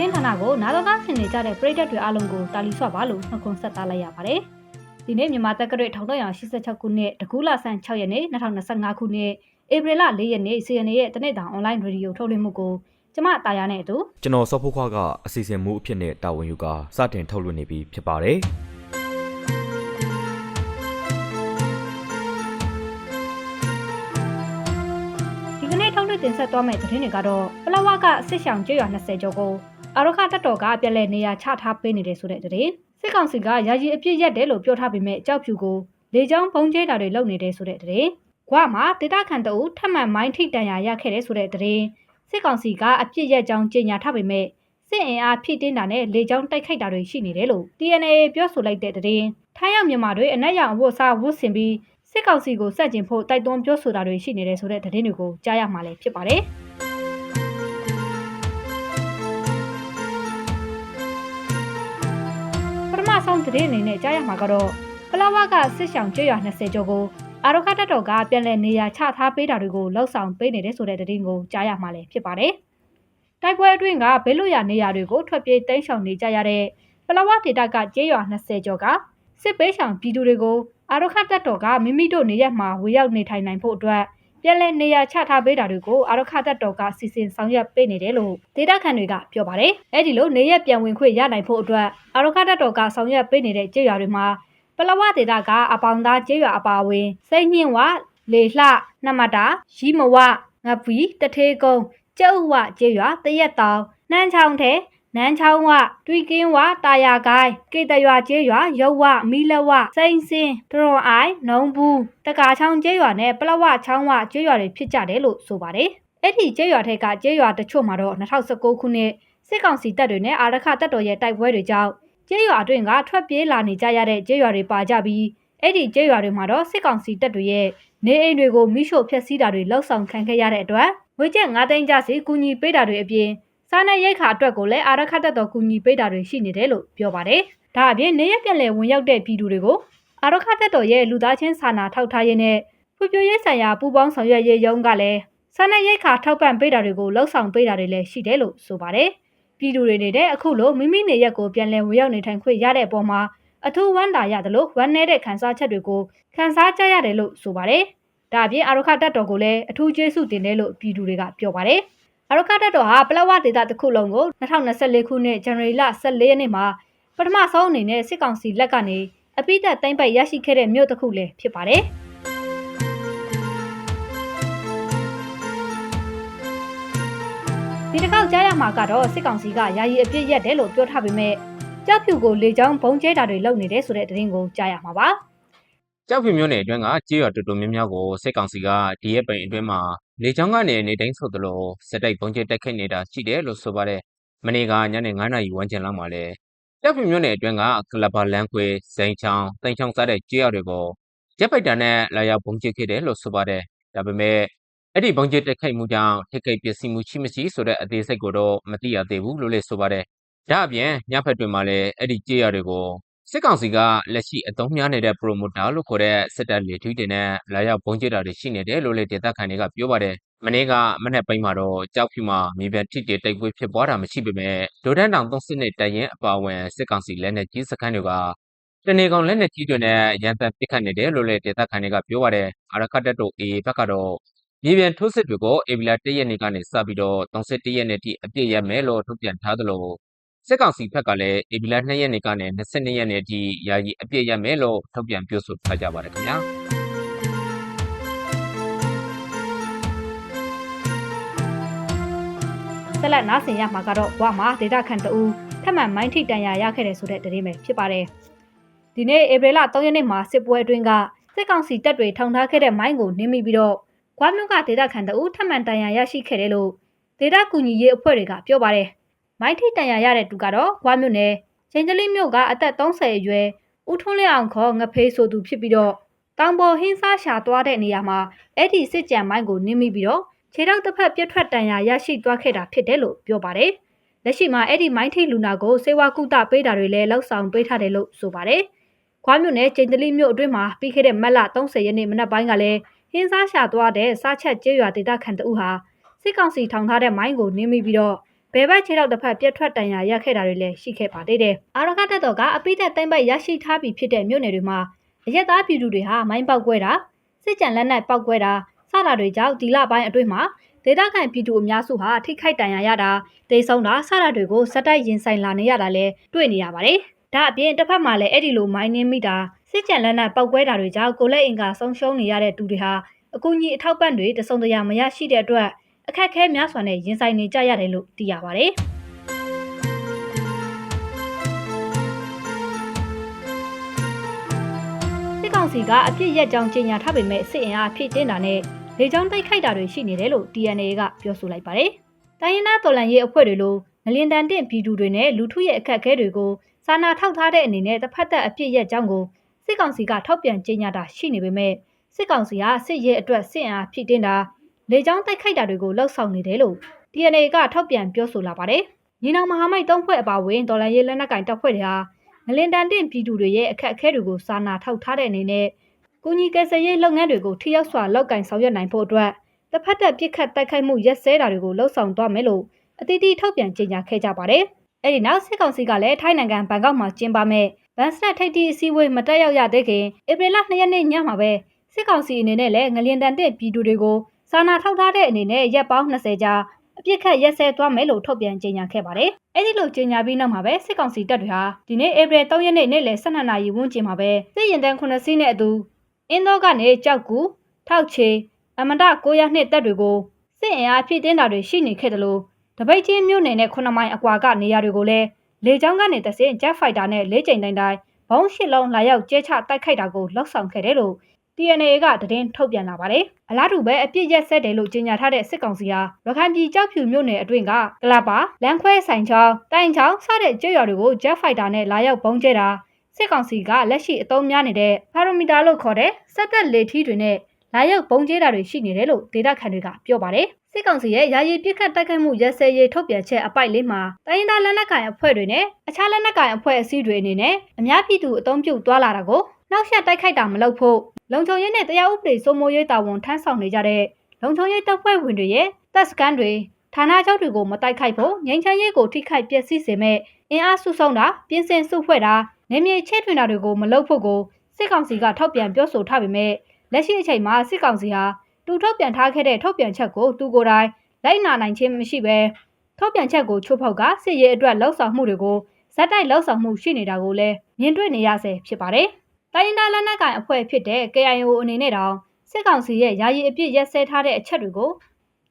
သတင်းဌာနကိုနာတော်သားဆင်နေကြတဲ့ပရိသတ်တွေအားလုံးကိုတာလီဆွပါလို့နှုတ်ခွန်းဆက်သလိုက်ရပါတယ်။ဒီနေ့မြန်မာတက္ကသိုလ်1986ခုနှစ်တကူးလဆန်း6ရက်နေ့2025ခုနှစ်ဧပြီလ4ရက်နေ့စီယနေရဲ့တနေ့တာအွန်လိုင်းရေဒီယိုထုတ်လွှင့်မှုကိုကျမတာယာနဲ့အတူကျွန်တော်စောဖိုးခွားကအစီအစဉ်မှုအဖြစ်နဲ့တာဝန်ယူကာစတင်ထုတ်လွှင့်နေပြီဖြစ်ပါတယ်ဒီကနေ့ထုတ်လွှင့်တင်ဆက်သွားမယ့်သတင်းတွေကတော့ပလဝကစစ်ဆောင်ကျွော်20ကျော်ကို အာရခတက်တော်ကပြက်လက်နေရာချထားပေးနေတယ်ဆိုတဲ့သတင်းစစ်ကောင်စီကယာယီအပြစ်ရက်တယ်လို့ပြောထားပေမဲ့ကြောက်ဖြူကိုလေကြောင်းဘုံကျဲတာတွေလုပ်နေတယ်ဆိုတဲ့သတင်းကွာမှာဒေတာခန်တအူထပ်မံမိုင်းထိတန်ရာရခဲ့တယ်ဆိုတဲ့သတင်းစစ်ကောင်စီကအပြစ်ရက်ကြောင်းကြေညာထားပေမဲ့စစ်အင်အားဖြည့်တင်းတာနဲ့လေကြောင်းတိုက်ခိုက်တာတွေရှိနေတယ်လို့ TNA ပြောဆိုလိုက်တဲ့သတင်းထိုင်းရောက်မြန်မာတွေအနက်ရောင်အဝတ်စားဝတ်ဆင်ပြီးစစ်ကောင်စီကိုစက်ကျင်ဖို့တိုက်တွန်းပြောဆိုတာတွေရှိနေတယ်ဆိုတဲ့သတင်းတွေကိုကြားရမှာလည်းဖြစ်ပါတယ် ပထမဆုံးသတင်းအနေနဲ့ကြားရမှာကတော့ပလဝကစစ်ဆောင်ကျွော်20ကျော်ကိုအာရခတက်တော်ကပြန်လည်နေရာချထားပေးတာတွေကိုလှုပ်ဆောင်ပေးနေတဲ့ဆိုတဲ့သတင်းကိုကြားရမှာလည်းဖြစ်ပါတယ်။တိုက်ပွဲအတွင်းကဘေးလွတ်ရာနေရာတွေကိုထွက်ပြေးတိမ်းရှောင်နေကြရတဲ့ပလဝဒေတာကကျေးရွာ20ကျော်ကစစ်ပေးရှောင်ပြည်သူတွေကိုအာရခတက်တော်ကမိမိတို့နေရက်မှာဝေရောက်နေထိုင်နိုင်ဖို့အတွက် ပြန်လည်နေရာချထားပေးတာတွေကိုအာရခတက်တော်ကစီစဉ်ဆောင်ရွက်ပေးနေတယ်လို့ဒေတာခန်တွေကပြောပါတယ်။အဲဒီလိုနေရက်ပြန်ဝင်ခွင့်ရနိုင်ဖို့အတွက်အာရခတက်တော်ကဆောင်ရွက်ပေးနေတဲ့ကျေးရွာတွေမှာပလဝဒေတာကအပေါင်သားကျေးရွာအပါအဝင်စိတ်ညှင်းဝလေလှနှမတာရီမဝငပီတထေးကုန်းကျုပ်ဝကျေးရွာတရက်တောင်နှမ်းချောင်းထဲ နန်းချောင်းဝတွီကင်းဝတာယာကိုင်းကေတရွာကျေးရွာရုပ်ဝမီလဝစိန်စင်းဒရွန်အိုင်နုံဘူးတကာချောင်းကျေးရွာနဲ့ပလဝချောင်းဝကျေးရွာတွေဖြစ်ကြတယ်လို့ဆိုပါတယ်အဲ့ဒီကျေးရွာထက်ကကျေးရွာတချို့မှာတော့2019ခုနှစ်စစ်ကောင်စီတပ်တွေနဲ့အာရခတပ်တော်ရဲ့တိုက်ပွဲတွေကြောင့်ကျေးရွာအတွင်းကထွက်ပြေးလာနေကြရတဲ့ကျေးရွာတွေပါကြပြီးအဲ့ဒီကျေးရွာတွေမှာတော့စစ်ကောင်စီတပ်တွေရဲ့နေအိမ်တွေကိုမိရှို့ဖျက်ဆီးတာတွေလှုပ်ဆောင်ခံခဲ့ရတဲ့အတွက်ဝေကျက်၅သိန်းကျစီကူညီပေးတာတွေအပြင် စားနပ်ရိက္ခာအတွက်ကိုလည်းအာရခတ်တပ်တော်ကူညီပေးတာတွေရှိနေတယ်လို့ပြောပါတယ်။ဒါအပြင်နေရက်ပြန်လည်ဝင်ရောက်တဲ့ပြည်သူတွေကိုအာရခတ်တပ်တော်ရဲ့လူသားချင်းစာနာထောက်ထားရေးနဲ့ဖွံ့ဖြိုးရေးဆိုင်ရာပူးပေါင်းဆောင်ရွက်ရေးရုံးကလည်းစားနပ်ရိက္ခာထောက်ပံ့ပေးတာတွေကိုလှုပ်ဆောင်ပေးတာတွေလည်းရှိတယ်လို့ဆိုပါတယ်။ပြည်သူတွေနေတဲ့အခုလိုမိမိနေရက်ကိုပြန်လည်ဝင်ရောက်နေထိုင်ခွင့်ရတဲ့အပေါ်မှာအထူးဝမ်းသာရတယ်လို့ဝမ်းနည်းတဲ့ခံစားချက်တွေကိုခံစားကြရတယ်လို့ဆိုပါတယ်။ဒါအပြင်အာရခတက်တော်ကိုလည်းအထူးကျေးဇူးတင်တယ်လို့ပြည်သူတွေကပြောပါတယ်။ အာရခတက်တော်ဟာပလဝဒေတာတစ်ခုလုံးကို2024ခုနှစ်ဇန်နဝါရီလ14ရက်နေ့မှာပထမဆုံးအနေနဲ့စစ်ကောင်စီလက်ကနေအပိသက်သိမ်းပိုက်ရရှိခဲ့တဲ့မြို့တစ်ခုလည်းဖြစ်ပါတယ်။ဒီတစ်ခေါက်ကြားရမှာကတော့စစ်ကောင်စီကယာယီအပြစ်ရက်တယ်လို့ပြောထားပေမဲ့ကြောက်ဖြူကိုလေကြောင်းဘုံကျဲတာတွေလုပ်နေတယ်ဆိုတဲ့သတင်းကိုကြားရမှာပါကြောက်ဖြူမျိုးနယ်အတွင်းကကြေးရွာတူတူများများကိုစစ်ကောင်စီကဒီရက်ပိန်အတွင်းမှာ လေကြောင်းကနေနေတိုင်းဆုတ်တယ်လို့စစ်တိုက်ပုံကျတိုက်ခိုက်နေတာရှိတယ်လို့ဆိုပါတယ်။မနေ့ကညနေ9:00နာရီဝန်းကျင်လောက်မှာလဲကြောက်ဖြူမျိုးနယ်အတွင်းကကလဘာလန်ခွေစိန်ချောင်းတိန်ချောင်းစားတဲ့ကြေးရွာတွေကိုရက်ပိတ်တာနဲ့လာရောက်ပုံကျခဲ့တယ်လို့ဆိုပါတယ်။ဒါပေမဲ့အဲ့ဒီပုံကျတိုက်ခိုက်မှုကြောင့်ထိခိုက်ပျက်စီးမှုရှိမရှိဆိုတဲ့အသေးစိတ်ကိုတော့မသိရသေးဘူးလို့လည်းဆိုပါတယ်။ဒါအပြင်ညဖက်တွေမှာလည်းအဲ့ဒီကြေးရွာတွေကို စစ်ကောင်စီကလက်ရှိအသုံးများနေတဲ့ promoter လို့ခေါ်တဲ့စစ်တပ်လေထီးတွေနဲ့လာရောက်ပုံကျတာတွေရှိနေတယ်လို့လည်းဒေသခံတွေကပြောပါတယ်။မနေ့ကမနေ့ပိုင်းမှာတော့ကြောက်ဖြူမှာမြေပြန်ထိတွေတိုက်ပွဲဖြစ်ပွားတာမရှိပေမဲ့ဒိုဒန်းတောင်သုံးစစ်နဲ့တိုင်ရင်အပါအဝင်စစ်ကောင်စီလက်နက်ကြီးစခန်းတွေကတနေကောင်လက်နက်ကြီးတွေနဲ့ရန်တမ်းပစ်ခတ်နေတယ်လို့လည်းဒေသခံတွေကပြောပါတယ်။အရခတ်တပ်တို့ AA ဘက်ကတော့မြေပြန်ထိုးစစ်တွေကိုအေဗီလာ၁ရက်နေ့ကနေစပြီးတော့31ရက်နေ့ထိအပြည့်ရမယ်လို့ထုတ်ပြန်ထားသလို စစ်ကောင်စီဘက်ကလည်းဧပြီလ2ရက်နေ့ကနေ22ရက်နေ့အထိယာယီအပြည့်ရမယ်လို့ထုတ်ပြန်ပြောဆိုထားကြပါတယ်ခင်ဗျာဆက်လက်နားဆင်ရမှာကတော့ဘွားမှာဒေတာခန်တူထပ်မံမိုင်းထိတန်ရာရခဲ့တယ်ဆိုတဲ့သတင်းပဲဖြစ်ပါတယ်ဒီနေ့ဧပြီလ3ရက်နေ့မှာစစ်ပွဲအတွင်းကစစ်ကောင်စီတပ်တွေထောင်ထားခဲ့တဲ့မိုင်းကိုနင်းမိပြီးတော့ကွာမြို့ကဒေတာခန်တူထပ်မံတန်ရာရရှိခဲ့တယ်လို့ဒေတာကူညီရေးအဖွဲ့တွေကပြောပါတယ် မိုင်းထိတန်ရာရတဲ့သူကတော့ကွာမြို့နယ်ချင်းကျလီမြို့ကအသက်30အရွယ်ဦးထွန်းလင်းအောင်ခေါ်ငဖေးဆိုသူဖြစ်ပြီးတော့တောင်ပေါ်ဟင်းစားရှာသွားတဲ့နေရာမှာအဲ့ဒီစစ်ကြံမိုင်းကိုနင်းမိပြီးတော့ခြေထောက်တစ်ဖက်ပြတ်ထွက်တန်ရာရရှိသွားခဲ့တာဖြစ်တယ်လို့ပြောပါတယ်။လက်ရှိမှာအဲ့ဒီမိုင်းထိလူနာကိုစေဝါကုသပေးတာတွေလည်းလောက်ဆောင်ပေးထားတယ်လို့ဆိုပါတယ်။ခွားမြို့နယ်ကျိန်တလီမြို့အတွင်းမှာပြီးခဲ့တဲ့မတ်လ30ရက်နေ့မနက်ပိုင်းကလည်းဟင်းစားရှာသွားတဲ့စားချက်ကျေးရွာဒေသခံတအုပ်ဟာစစ်ကောင်စီထောင်ထားတဲ့မိုင်းကိုနင်းမိပြီးတော့ ဘယ်ဘက်ခြေထောက်တစ်ဖက်ပြတ်ထွက်တန်ရာရခဲ့တာတွေလည်းရှိခဲ့ပါသေးတယ်။အာရကတက်တော်ကအပိသက်တိုင်းပိုက်ရရှိထားပြီးဖြစ်တဲ့မြို့နယ်တွေမှာအရက်သားပြည်သူတွေဟာမိုင်းပေါက်ကွဲတာစစ်ကြံလက်နက်ပေါက်ကွဲတာစတာတွေကြောင့်ဒီလပိုင်းအတွင်းမှာဒေသခံပြည်သူအများစုဟာထိခိုက်တန်ရာရတာတိတ်ဆုံးတာစတာတွေကိုစက်တိုက်ရင်ဆိုင်လာနေရတာလည်းတွေ့နေရပါတယ်။ဒါအပြင်တစ်ဖက်မှာလည်းအဲ့ဒီလိုမိုင်းနှင်းမိတာစစ်ကြံလက်နက်ပေါက်ကွဲတာတွေကြောင့်ကိုလက်အင်ကဆုံးရှုံးနေရတဲ့သူတွေဟာအကူအညီအထောက်ပံ့တွေတစုံတရာမရရှိတဲ့အတွက် အခက်အခဲများစွာနဲ့ရင်ဆိုင်နေကြရတယ်လို့သိရပါတယ်စစ်ကောင်စီကအပြစ်ရက်ကြောင်းကြေညာထားပေမဲ့စစ်အင်အားဖြည့်တင်းတာနဲ့လေကြောင်းတိုက်ခိုက်တာတွေရှိနေတယ်လို့ DNA ကပြောဆိုလိုက်ပါတယ်။တိုင်းရင်းသားတော်လှန်ရေးအဖွဲ့တွေလိုငလင်တန်တင့်ပြည်သူတွေနဲ့လူထုရဲ့အခက်အခဲတွေကိုစာနာထောက်ထားတဲ့အနေနဲ့တစ်ဖက်သက်အပြစ်ရက်ကြောင်းကိုစစ်ကောင်စီကထောက်ပြန်ကြေညာတာရှိနေပေမဲ့စစ်ကောင်စီကစစ်ရဲအတွက်စစ်အင်အားဖြည့်တင်းတာ လေကြောင်းတိုက်ခိုက်တာတွေကိုလှုပ်ဆောင်နေတယ်လို့ DNA ကထောက်ပြန်ပြောဆိုလာပါတယ်။ညီနောင်မဟာမိတ်သုံးဖွဲ့အပါအဝင်ဒေါ်လာရေးလက်နက်ကင်တပ်ဖွဲ့တွေဟာငလင်တန်တင့်ပြည်သူတွေရဲ့အခက်အခဲတွေကိုစာနာထောက်ထားတဲ့အနေနဲ့ကုညီကယ်ဆယ်ရေးလုပ်ငန်းတွေကိုထိရောက်စွာလောက်ကင်ဆောင်ရွက်နိုင်ဖို့အတွက်တစ်ဖက်သက်ပြစ်ခတ်တိုက်ခိုက်မှုရက်စဲတာတွေကိုလှုံ့ဆော်သွားမယ်လို့အသီးသီးထုတ်ပြန်ကြေညာခဲ့ကြပါတယ်။အဲဒီနောက်စစ်ကောင်စီကလည်းထိုင်းနိုင်ငံဘန်ကောက်မှာကျင်းပမဲ့ဗန်စနက်ထိပ်တီအစည်းအဝေးမတက်ရောက်ရသေးခင်ဧပြီလ2ရက်နေ့ညမှာပဲစစ်ကောင်စီအနေနဲ့လည်းငလျင်တန်တဲ့ပြည်သူတွေကို စာနာထောက်ထားတဲ့အနေနဲ့ရက်ပေါင်း20ကြာအပြစ်ခတ်ရက်စဲသွားမယ်လို့ထုတ်ပြန်ကြေညာခဲ့ပါတယ်။အဲဒီလိုကြေညာပြီးနောက်မှာပဲစစ်ကောင်စီတပ်တွေဟာဒီနေ့ဧပြီ3ရက်နေ့နေ့လယ်12နာရီဝန်းကျင်မှာပဲစစ်ရင်တန်း9စီးနဲ့အတူအင်းတော့ကနေကြောက်ကူထောက်ချေအမတ900နှစ်တပ်တွေကိုစစ်အင်အားဖြည့်တင်းတာတွေရှိနေခဲ့တယ်လို့တပိတ်ချင်းမြို့နယ်နဲ့9မိုင်အကွာကနေရာတွေကိုလည်းလေကြောင်းကနေတဆင့်ဂျက်ဖိုက်တာနဲ့လေးကြိမ်တိုင်းတိုင်းဘုံရှစ်လုံးလာရောက်ကျဲချတိုက်ခိုက်တာကိုလှောက်ဆောင်ခဲ့တယ်လို့ TNA ကသတင်းထုတ်ပြန်လာပါတယ်။အလားတူပဲအပြစ်ရက်ဆက်တယ်လို့ကြေညာထားတဲ့စစ်ကောင်စီဟာရခိုင်ပြည်ကြောက်ဖြူမြို့နယ်အတွင်းကကလပ်ပါလမ်းခွဲဆိုင်ချောင်းတိုင်ချောင်းစတဲ့ကျေးရွာတွေကို Jet Fighter နဲ့လာရောက်ပုံကျဲတာစစ်ကောင်စီကလက်ရှိအသုံးများနေတဲ့ဖာရိုမီတာလို့ခေါ်တဲ့စက်သက်လေထီးတွေနဲ့လာရောက်ပုံကျဲတာတွေရှိနေတယ်လို့ဒေတာခန်တွေကပြောပါတယ်။စစ်ကောင်စီရဲ့ယာယီပြစ်ခတ်တိုက်ခိုက်မှုရက်စဲရေးထုတ်ပြန်ချက်အပိုက်လေးမှာတိုင်းဒေသလက်နက်ကိုင်အဖွဲ့တွေနဲ့အခြားလက်နက်ကိုင်အဖွဲ့အစည်းတွေအနေနဲ့အများပြည်သူအုံပြုတ်သွားလာတာကိုနောက်ဆက်တိုက်ခိုက်တာမလုပ်ဖို့ လုံခြုံရေးနဲ့တရားဥပဒေစိုးမိုးရေးတာဝန်ထမ်းဆောင်နေကြတဲ့လုံခြုံရေးတပ်ဖွဲ့ဝင်တွေရဲ့တပ်စခန်းတွေဌာနချုပ်တွေကိုမတိုက်ခိုက်ဖို့ငြိမ်းချမ်းရေးကိုထိခိုက်ပျက်စီးစေမဲ့အင်အားစုဆောင်တာပြင်ဆင်စုဖွဲ့တာနေမြေချဲ့ထွင်တာတွေကိုမလုပ်ဖို့ကိုစစ်ကောင်စီကထောက်ပြန်ပြောဆိုထားပေမဲ့လက်ရှိအချိန်မှာစစ်ကောင်စီဟာတူထုတ်ပြန်ထားခဲ့တဲ့ထုတ်ပြန်ချက်ကိုသူကိုယ်တိုင်လိုက်နာနိုင်ခြင်းမရှိဘဲထုတ်ပြန်ချက်ကိုချိုးဖောက်ကစစ်ရေးအတွက်လှုံ့ဆော်မှုတွေကိုဇက်တိုက်လှုံ့ဆော်မှုရှိနေတာကိုလည်းမြင်တွေ့နေရဆဲဖြစ်ပါတယ်။ တိုင်းဒေသလက်နက်ကိုင်အဖွဲ့ဖြစ်တဲ့ KIO အနေနဲ့တောင်စစ်ကောင်စီရဲ့ယာယီအပြစ်ရက်စဲထားတဲ့အချက်တွေကို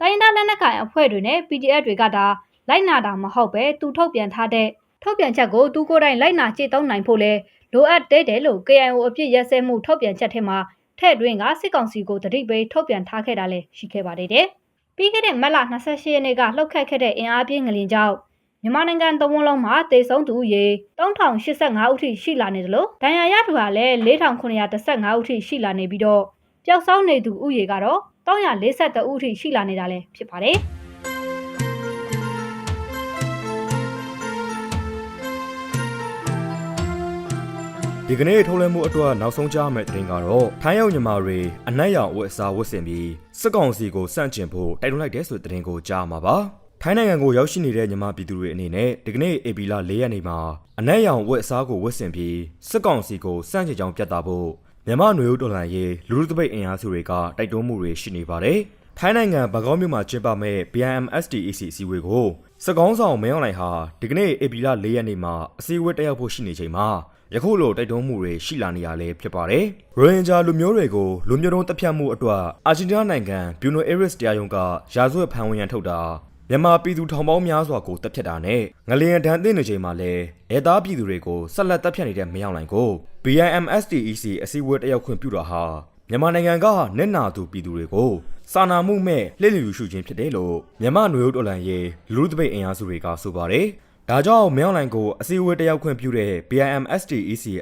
တိုင်းဒေသလက်နက်ကိုင်အဖွဲ့တွေနဲ့ PDF တွေကဒါလိုက်နာတာမဟုတ်ပဲသူထုတ်ပြန်ထားတဲ့ထုတ်ပြန်ချက်ကိုသူကိုယ်တိုင်လိုက်နာကြည့်သုံးနိုင်ဖို့လဲလိုအပ်တဲ့တယ်လို့ KIO အပြစ်ရက်စဲမှုထုတ်ပြန်ချက်ထဲမှာထည့်တွင်းကစစ်ကောင်စီကိုတတိပိထုတ်ပြန်ထားခဲ့တာလည်းရှိခဲ့ပါသေးတယ်။ပြီးခဲ့တဲ့မတ်လ28ရက်နေ့ကလှုပ်ခတ်ခဲ့တဲ့အင်အားပြင်းငလင်ကြောင့် မြန်မာနိုင်ငံတဝန်းလုံးမှာတေဆုံးသူရေ3085ဦးထိရှိလာနေတယ်လို့ဒဏ်ရာရသူဟာလည်း4915ဦးထိရှိလာနေပြီးတော့ပျောက်ဆုံးနေသူဦးရေကတော့342ဦးထိရှိလာနေတာလည်းဖြစ်ပါတယ်။ဒီကနေ့ထုတ်လွှင့်မှုအတွက်နောက်ဆုံးကြားမယ့်တင်ကတော့ထိုင်းရောက်ညီမတွေအနက်ရောင်ဝတ်အစားဝတ်ဆင်ပြီးစစ်ကောင်စီကိုစန့်ကျင်ဖို့တိုက်တွန်းလိုက်တဲ့ဆိုတဲ့တင်ကိုကြားမှာပါ ထိုင်းနိုင်ငံကိုရောက်ရှိနေတဲ့ညီမပြည်သူတွေအနေနဲ့ဒီကနေ့အေပီလာ၄ရက်နေ့မှာအနက်ရောင်ဝတ်အစားကိုဝတ်ဆင်ပြီးစစ်ကောင်စီကိုစန့်ကျင်ကြောင်းပြသဖို့မြန်မာနွေဦးတော်လှန်ရေးလူလူတပိတ်အင်အားစုတွေကတိုက်တွန်းမှုတွေရှိနေပါတယ်ထိုင်းနိုင်ငံဘကောင်းမြို့မှာကျင်းပမဲ့ BMSTEC အစည်းအဝေးကိုစကောင်းဆောင်မင်းအောင်လှိုင်ဟာဒီကနေ့အေပီလာ၄ရက်နေ့မှာအစည်းအဝေးတက်ရောက်ဖို့ရှိနေချိန်မှာယခုလိုတိုက်တွန်းမှုတွေရှိလာနေရလဲဖြစ်ပါတယ်။ရိုဟင်ဂျာလူမျိုးတွေကိုလူမျိုးတုံးတပ်ဖြတ်မှုအတွက်အာဂျင်တီးနားနိုင်ငံဘျူနိုအေရစ်တရားရုံးကရာဇဝတ်ဖမ်းဝရမ်းထုတ်တာ မြန်မာပြည်သူထောင်ပေါင်းများစွာကိုတပ်ဖြတ်တာနဲ့ငလျင်ဒဏ်သင့်နေချိန်မှာလဲရဲသားပြည်သူတွေကိုဆက်လက်တပ်ဖြတ်နေတဲ့မယောင်လိုင်ကို BIMSTEC အစည်းအဝေးတက်ရောက်ခွင့်ပြုတာဟာမြန်မာနိုင်ငံကနက်နာသူပြည်သူတွေကိုစာနာမှုမဲ့လှည့်လည်ယူရှုခြင်းဖြစ်တယ်လို့မြန်မာနွေဦးတော်လှန်ရေးလူလူတပိတ်အင်အားစုတွေကဆိုပါတယ်။ဒါကြောင့်မြောင်းလိုင်ကိုအစည်းအဝေးတက်ရောက်ခွင့်ပြုတဲ့ BIMSTEC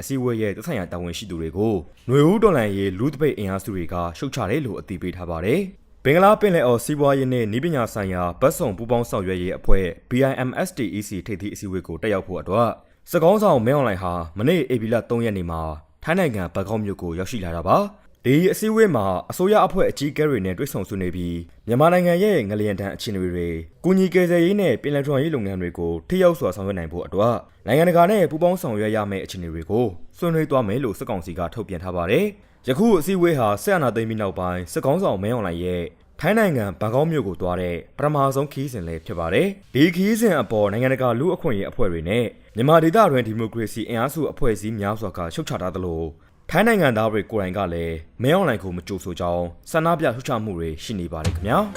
အစည်းအဝေးရဲ့သက်ဆိုင်ရာတာဝန်ရှိသူတွေကိုຫນွေဦးတော်လှန်ရေးလူသပိတ်အင်အားစုတွေကရှုတ်ချတယ်လို့အသိပေးထားပါတယ်။ ဘင်္ဂလားပင်လယ်အော်စီးပွားရေးနဲ့နည်းပညာဆိုင်ရာဗတ်စုံပူးပေါင်းဆောင်ရွက်ရေးအဖွဲ့ BIMSTEC ထိပ်သီးအစည်းအဝေးကိုတက်ရောက်ဖို့အတွက်စကောင်းဆောင်မဲအွန်လိုင်းဟာမနေ့ဧပြီလ3ရက်နေ့မှာထိုင်းနိုင်ငံဘန်ကောက်မြို့ကိုရောက်ရှိလာတာပါ ဒီအစည်းအဝေးမှာအစိုးရအဖွဲ့အကြီးအကဲတွေနဲ့တွေ့ဆုံဆွေးနွေးပြီးမြန်မာနိုင်ငံရဲ့ငလျင်တန်းအခြေအနေတွေကုညီကယ်ဆယ်ရေးနဲ့ပြည်내ထွန်ရေးလုပ်ငန်းတွေကိုထိရောက်စွာဆောင်ရွက်နိုင်ဖို့အတွက်နိုင်ငံတကာနဲ့ပူးပေါင်းဆောင်ရွက်ရမယ့်အခြေအနေတွေကိုဆွေးနွေးသွားမယ်လို့စစ်ကောင်စီကထုတ်ပြန်ထားပါတယ်။ယခုအစည်းအဝေးဟာဆက်အနာသိမ်းပြီးနောက်ပိုင်းစစ်ကောင်ဆောင်မင်းအောင်လှိုင်ရဲ့ထိုင်းနိုင်ငံဘန်ကောက်မြို့ကိုသွားတဲ့ပထမဆုံးခီးစဉ်လည်းဖြစ်ပါတယ်။ဒီခီးစဉ်အပေါ်နိုင်ငံတကာလူ့အခွင့်အရေးအဖွဲ့တွေနဲ့မြန်မာဒေသတွင်ဒီမိုကရေစီအင်အားစုအဖွဲ့အစည်းများစွာကရှုတ်ချထားသလို ထိုင်းနိုင်ငံသားတွေကိုယ်တိုင်ကလည်းမင်းအောင်လှိုင်ကိုမကြိုဆိုကြောင်းဆန္ဒပြရှုတ်ချမှုတွေရှိနေပါတယ်ခင်ဗျာ။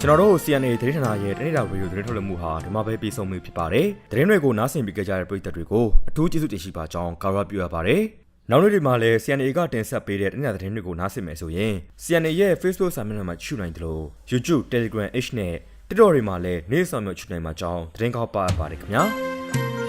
ကျွန်တော်တို့ CNA သတင်းဌာနရဲ့တနေ့တာဗီဒီယိုသတင်းထုတ်လွှင့်မှုဟာဒီမှာပဲပြီးဆုံးပြီဖြစ်ပါတယ်။သတင်းတွေကိုနားဆင်ပြီးကြတဲ့ပရိသတ်တွေကိုအထူးကျေးဇူးတင်ရှိပါကြောင်းကာရပြုရပါတယ်။နောက်နေ့ဒီမှာလည်း CNA ကတင်ဆက်ပေးတဲ့တနေ့တာသတင်းတွေကိုနားဆင်မယ်ဆိုရင် CNA ရဲ့ Facebook စာမျက်နှာမှာချူနိုင်တယ်လို့ YouTube, Telegram, H နဲ့ TikTok တွေမှာလည်းနေ့ဆောင်မျိုးချူနိုင်မှာကြောင်းသတင်းကောက်ပါရပါတယ်ခင်ဗျာ။